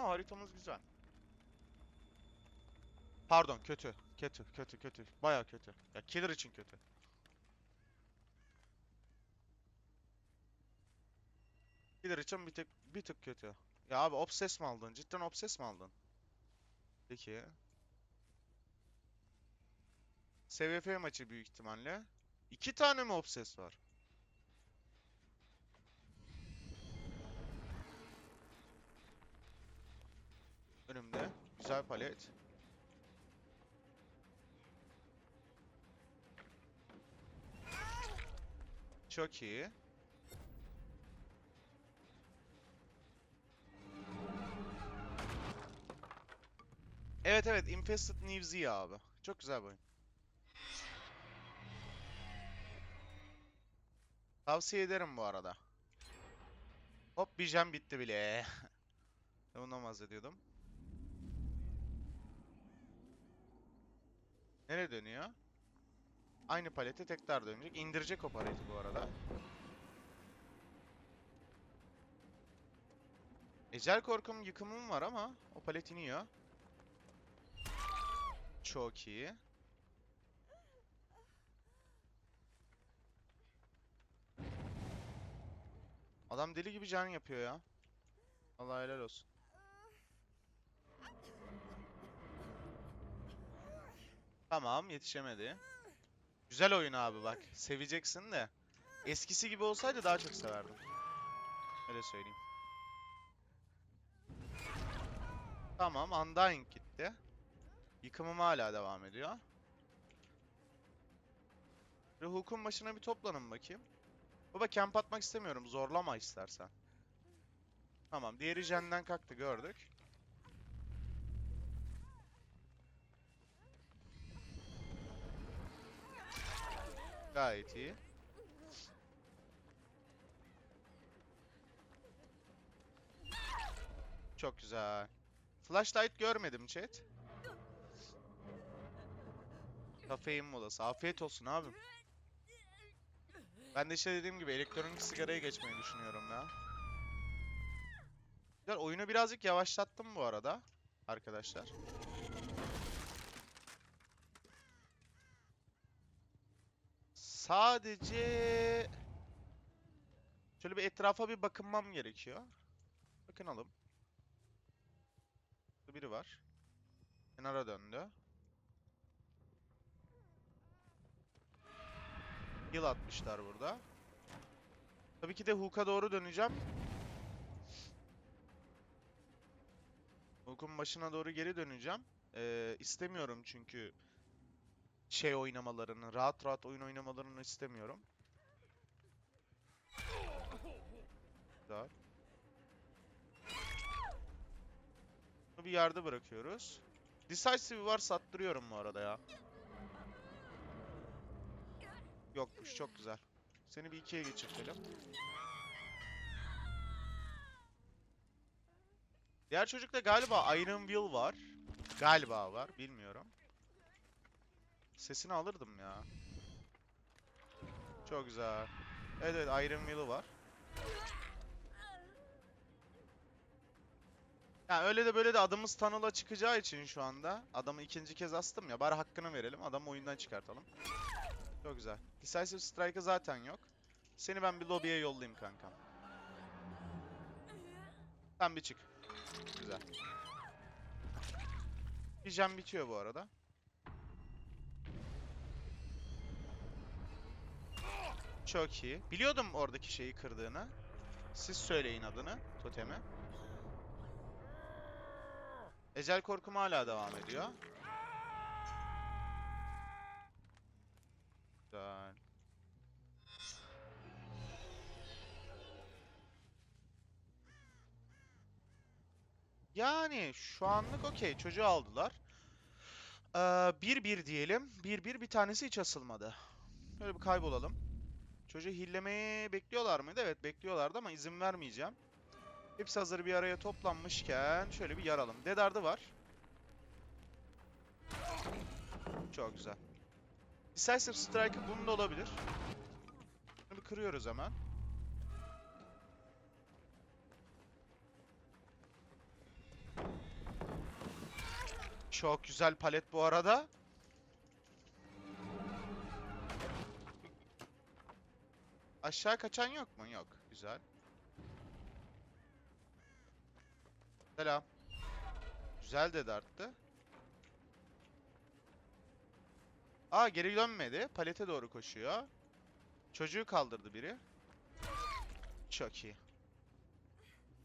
ama haritamız güzel. Pardon kötü. Kötü, kötü, kötü. Baya kötü. Ya killer için kötü. Killer için bir tık bir tık kötü. Ya abi obses mi aldın? Cidden obses mi aldın? Peki. SVF maçı büyük ihtimalle. İki tane mi obses var? Önümde. Güzel palet. Çok iyi. Evet evet Infested Z abi. Çok güzel bir oyun. Tavsiye ederim bu arada. Hop bir jam bitti bile. Ben Bundan bahsediyordum. Nereye dönüyor? Aynı palete tekrar dönecek. İndirecek o paleti bu arada. Ecel korkum yıkımım var ama o palet iniyor. Çok iyi. Adam deli gibi can yapıyor ya. Allah helal olsun. Tamam yetişemedi. Güzel oyun abi bak. Seveceksin de. Eskisi gibi olsaydı daha çok severdim. Öyle söyleyeyim. Tamam Undying gitti. Yıkımım hala devam ediyor. Bir hukukun başına bir toplanın bakayım. Baba camp atmak istemiyorum. Zorlama istersen. Tamam. Diğeri jenden kalktı gördük. Gayet iyi. Çok güzel. Flashlight görmedim chat. Kafein molası. Afiyet olsun abim. Ben de işte dediğim gibi elektronik sigaraya geçmeyi düşünüyorum ya. Güzel oyunu birazcık yavaşlattım bu arada arkadaşlar. Sadece şöyle bir etrafa bir bakınmam gerekiyor. Bakınalım. Burada biri var. Kenara döndü. Heal atmışlar burada. Tabii ki de Hook'a doğru döneceğim. Hook'un başına doğru geri döneceğim. Ee, istemiyorum çünkü şey oynamalarını, rahat rahat oyun oynamalarını istemiyorum. Güzel. Bir yerde bırakıyoruz. Decisive var sattırıyorum bu arada ya. Yokmuş çok güzel. Seni bir ikiye geçirtelim. Diğer çocukta galiba Iron Will var. Galiba var bilmiyorum. Sesini alırdım ya. Çok güzel. Evet evet Iron Will'ı var. Yani öyle de böyle de adımız tanıla çıkacağı için şu anda adamı ikinci kez astım ya bari hakkını verelim adamı oyundan çıkartalım. Çok güzel. Decisive Strike'ı zaten yok. Seni ben bir lobiye yollayayım kankam. Sen bir çık. Güzel. Bir jam bitiyor bu arada. Çok iyi. Biliyordum oradaki şeyi kırdığını. Siz söyleyin adını, totemi. Ecel korkum hala devam ediyor. Güzel. Yani şu anlık okey. Çocuğu aldılar. 1-1 diyelim. 1-1 bir tanesi hiç asılmadı. Böyle bir kaybolalım. Çocuğu hillemeyi bekliyorlar mıydı? Evet bekliyorlardı ama izin vermeyeceğim. Hepsi hazır bir araya toplanmışken şöyle bir yaralım. Dedardı var. Çok güzel. Decisive Strike'ı bunda olabilir. Bunu bir kırıyoruz hemen. Çok güzel palet bu arada. Aşağı kaçan yok mu? Yok. Güzel. Selam. Güzel dedi arttı. Aa geri dönmedi. Palete doğru koşuyor. Çocuğu kaldırdı biri. Çok iyi.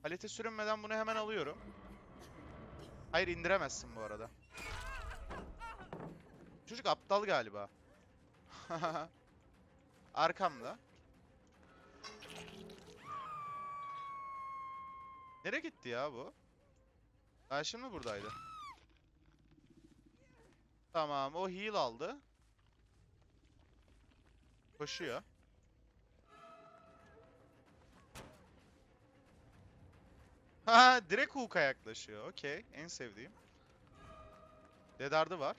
Palete sürünmeden bunu hemen alıyorum. Hayır indiremezsin bu arada. Çocuk aptal galiba. Arkamda. Nereye gitti ya bu? Ben şimdi buradaydı. Tamam o heal aldı. Koşuyor. Ha direkt Hook'a yaklaşıyor. Okey. En sevdiğim. Dedardı var.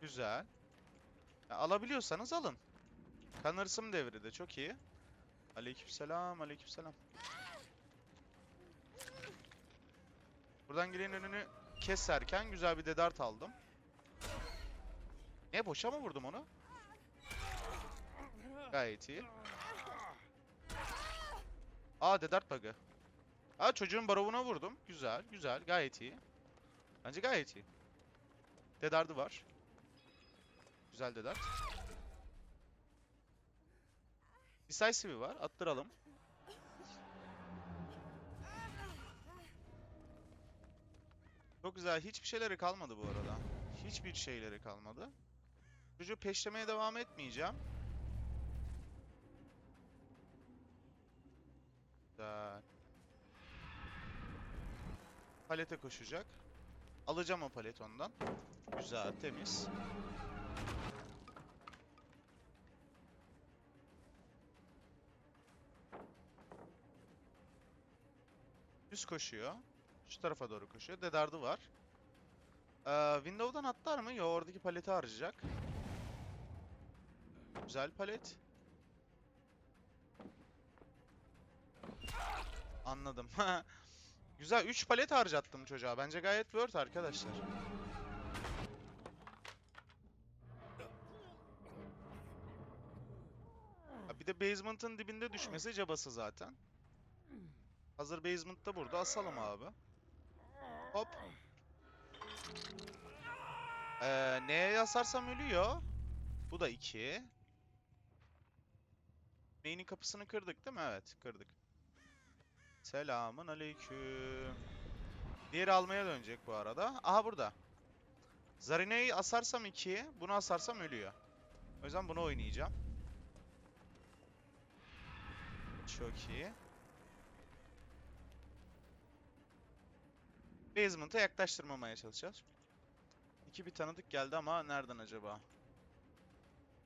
Güzel. Ya, alabiliyorsanız alın. Kanırsım devri de çok iyi. Aleykümselam, aleykümselam. Buradan girenin önünü keserken güzel bir dedart aldım. Ne boşa mı vurdum onu? Gayet iyi. Aa dedart bug'ı. Aa çocuğun barovuna vurdum. Güzel, güzel, gayet iyi. Bence gayet iyi. Dedardı var. Güzel dedart. Decisive var. Attıralım. Çok güzel. Hiçbir şeyleri kalmadı bu arada. Hiçbir şeyleri kalmadı. Çocuğu peşlemeye devam etmeyeceğim. Güzel. Palete koşacak. Alacağım o palet ondan. Güzel, temiz. Düz koşuyor. Şu tarafa doğru koşuyor. Dedardı var. Ee, Window'dan atlar mı? Yo oradaki paleti harcayacak. Güzel palet. Anladım. Güzel 3 palet harcattım çocuğa. Bence gayet worth arkadaşlar. Bir de basement'ın dibinde düşmesi cabası zaten. Hazır basement da burada. Asalım abi. Hop. Ee, neye yasarsam ölüyor. Bu da 2. Main'in kapısını kırdık değil mi? Evet kırdık. Selamun aleyküm. Diğeri almaya dönecek bu arada. Aha burada. Zarine'yi asarsam 2, bunu asarsam ölüyor. O yüzden bunu oynayacağım. Çok iyi. Basement'a yaklaştırmamaya çalışacağız. İki bir tanıdık geldi ama nereden acaba?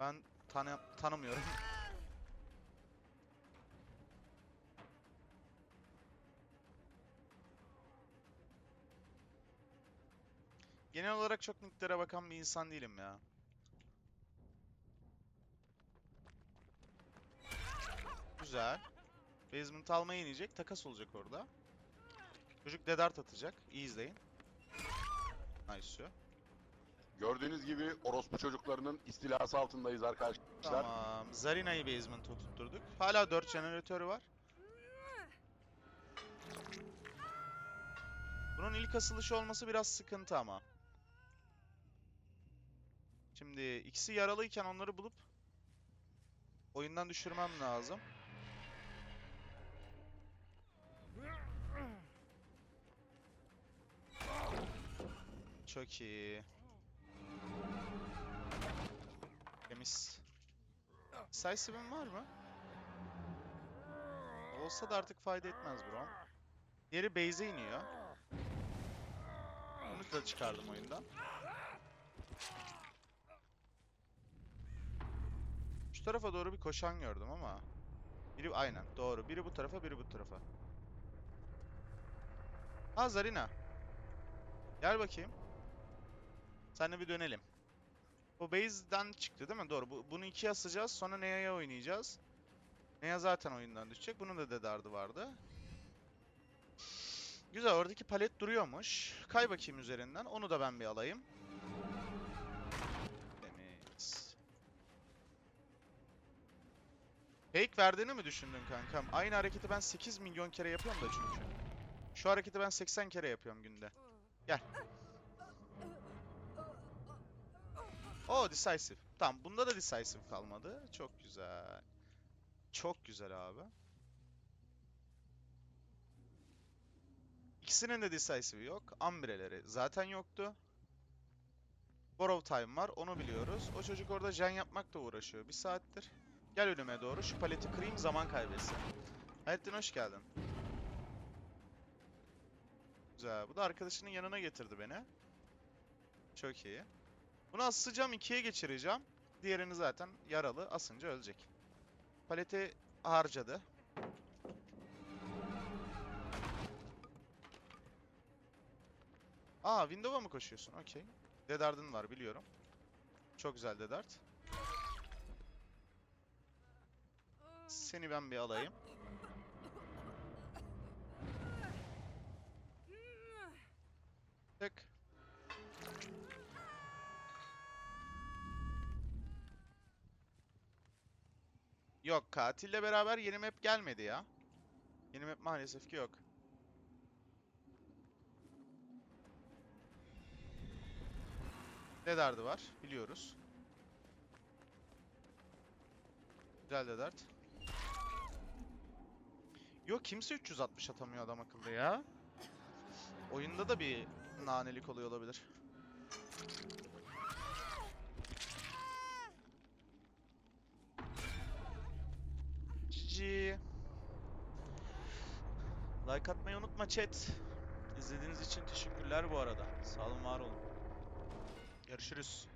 Ben tanı tanımıyorum. Genel olarak çok nicklere bakan bir insan değilim ya. Güzel. Basement almaya inecek. Takas olacak orada. Çocuk dedart atacak. İyi izleyin. Nice. Gördüğünüz gibi orospu çocuklarının istilası altındayız arkadaşlar. Tamam. Zarina'yı basement'a tutturduk. Hala 4 jeneratörü var. Bunun ilk asılışı olması biraz sıkıntı ama. Şimdi ikisi yaralıyken onları bulup oyundan düşürmem lazım. Çok iyi. Temiz. Decisive'in var mı? Olsa da artık fayda etmez bro. Diğeri base'e iniyor. Bunu da çıkardım oyundan. Şu tarafa doğru bir koşan gördüm ama. Biri aynen doğru. Biri bu tarafa, biri bu tarafa. Ha Zarina. Gel bakayım. Seninle bir dönelim. Bu base'den çıktı değil mi? Doğru. Bu, bunu ikiye asacağız. Sonra Nea'ya oynayacağız. Nea zaten oyundan düşecek. Bunun da dedardı vardı. Güzel oradaki palet duruyormuş. Kay bakayım üzerinden. Onu da ben bir alayım. Temiz. Fake verdiğini mi düşündün kankam? Aynı hareketi ben 8 milyon kere yapıyorum da çünkü. Şu hareketi ben 80 kere yapıyorum günde. Gel. O decisive. Tamam bunda da decisive kalmadı. Çok güzel. Çok güzel abi. İkisinin de decisive'i yok. Ambreleri zaten yoktu. Borrow time var onu biliyoruz. O çocuk orada jen yapmakla uğraşıyor bir saattir. Gel önüme doğru şu paleti kırayım zaman kaybetsin. Hayrettin hoş geldin. Güzel. Bu da arkadaşının yanına getirdi beni. Çok iyi. Bunu asacağım ikiye geçireceğim. Diğerini zaten yaralı asınca ölecek. Paleti harcadı. Aa Windows'a mı koşuyorsun? Okey. Dedart'ın var biliyorum. Çok güzel Dedart. Seni ben bir alayım. Tık. Yok katille beraber yeni map gelmedi ya. Yeni map maalesef ki yok. Dedart'ı var biliyoruz. Güzel Dedart. Yok kimse 360 atamıyor adam akıllı ya. Oyunda da bir nanelik oluyor olabilir. Like atmayı unutma chat. İzlediğiniz için teşekkürler bu arada. Sağ olun, var olun. Görüşürüz.